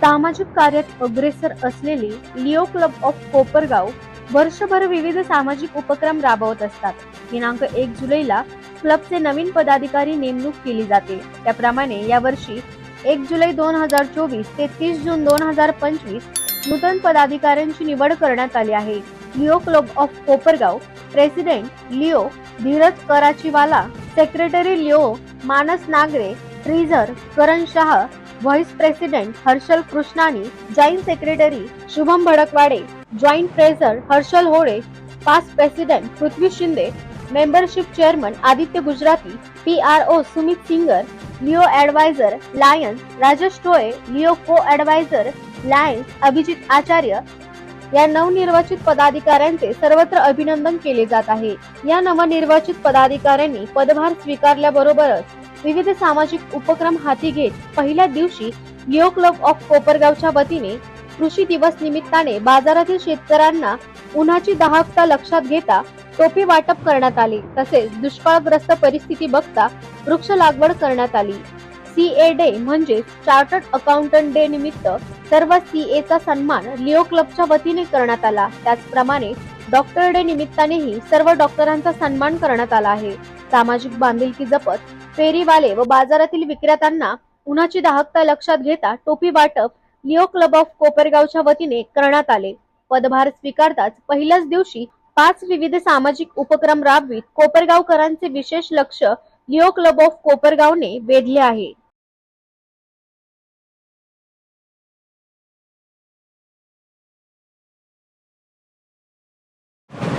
सामाजिक कार्यात अग्रेसर असलेली लिओ क्लब ऑफ कोपरगाव वर्षभर विविध सामाजिक उपक्रम राबवत असतात. दिनांक एक जुलैला क्लबचे नवीन पदाधिकारी नेमणूक केली जाते. त्याप्रमाणे यावर्षी एक जुलै दोन हजार चोवीस ते तीस जून दोन हजार पंचवीस नूतन पदाधिकाऱ्यांची निवड करण्यात आली आहे. Leo club of Kopargaon president Leo Dheeraj Karachiwala secretary Leo Manas Nagare treasurer Karan Shah vice president Harshal Krishnani joint secretary Shubham Bhadakwade joint treasurer Harshal Hole past president Prithvi Shinde membership chairman Aditya Gujarati P R O Sumit Singer Leo adviser Lions Rajesh Tole Leo co adviser Lions Abhijit Acharya या नवनिर्वाचित पदाधिकाऱ्यांचे सर्वत्र अभिनंदन केले जात आहे. या नवनिर्वाचित पदाधिकाऱ्यांनी पदभार स्वीकारल्याबरोबरच विविध सामाजिक उपक्रम हाती घेत पहिल्या दिवशी लिओ क्लब ऑफ कोपरगावच्या वतीने कृषी दिवस निमित्ताने बाजारातील शेतकऱ्यांना उन्हाची दाहकता लक्षात घेता टोपी वाटप करण्यात आले. तसेच दुष्काळग्रस्त परिस्थिती बघता वृक्ष लागवड करण्यात आली. सीए डे म्हणजे चार्टर्ड अकाउंटंट डे निमित्त सर्व सीएचा सन्मान लिओ क्लबच्या वतीने करण्यात आला. त्याचप्रमाणे डॉक्टर डे निमित्तानेही सर्व डॉक्टरांचा सन्मान करण्यात आला आहे. सामाजिक बांधिलकी जपत फेरीवाले व बाजारातील विक्रेत्यांना उन्हाची दाहकता लक्षात घेता टोपी वाटप लिओ क्लब ऑफ कोपरगावच्या वतीने करण्यात आले. पदभार स्वीकारताच पहिल्याच दिवशी पाच विविध सामाजिक उपक्रम राबवित कोपरगावकरांचे विशेष लक्ष लिओ क्लब ऑफ कोपरगावने वेधले आहे.